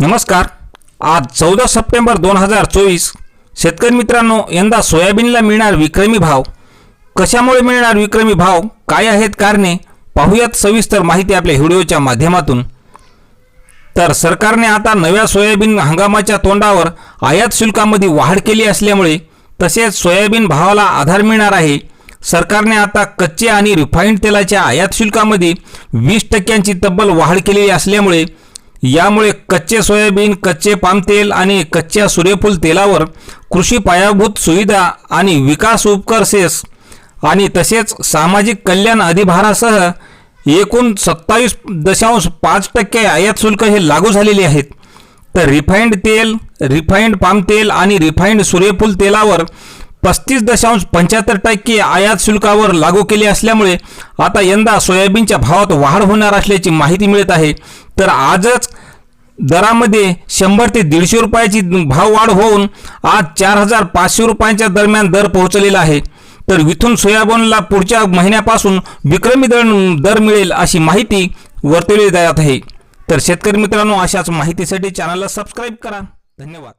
नमस्कार. आज चौदा सप्टेंबर दोन हजार चोवीस शेतकरी मित्रांनो यंदा सोयाबीनला मिळणार विक्रमी भाव. कशामुळे मिळणार विक्रमी भाव? काय आहेत कारणे? पाहूयात सविस्तर माहिती आपल्या व्हिडिओच्या माध्यमातून. तर सरकारने आता नव्या सोयाबीन हंगामाच्या तोंडावर आयात शुल्कामध्ये वाढ केली असल्यामुळे तसेच सोयाबीन भावाला आधार मिळणार आहे. सरकारने आता कच्चे आणि रिफाईंड तेलाच्या आयात शुल्कामध्ये वीस टक्क्यांची तब्बल वाढ केलेली असल्यामुळे यामुळे कच्चे सोयाबीन कच्चे पाम तेल आणि कच्च्या सूर्यफूल तेलावर कृषी पायाभूत सुविधा आणि विकास उपकर सेस आणि तसेच सामाजिक कल्याण अधिभारासह एकूण सत्तावीस दशांश पाच टक्के आयात शुल्क हे लागू झालेले आहेत. तर रिफाईंड तेल रिफाईंड पाम तेल आणि रिफाईंड सूर्यफूल तेलावर पस्तीस दशांश पंच्याहत्तर टक्के आयात शुल्कावर लागू केले असल्यामुळे आता यंदा सोयाबीनच्या भावात वाढ होणार असल्याची माहिती मिळत आहे. तर आजच दरामध्ये शंभर ते दीडशे रुपयाची भाव वाढ होऊन आज चार हजार पाचशे रुपयांच्या दरम्यान दर पोहोचलेला आहे. तर इथून सोयाबीनला पुढच्या महिन्यापासून विक्रमी दर दर मिळेल अशी माहिती वर्तवली जात आहे. तर शेतकरी मित्रांनो अशाच माहितीसाठी चॅनलला सबस्क्राईब करा. धन्यवाद.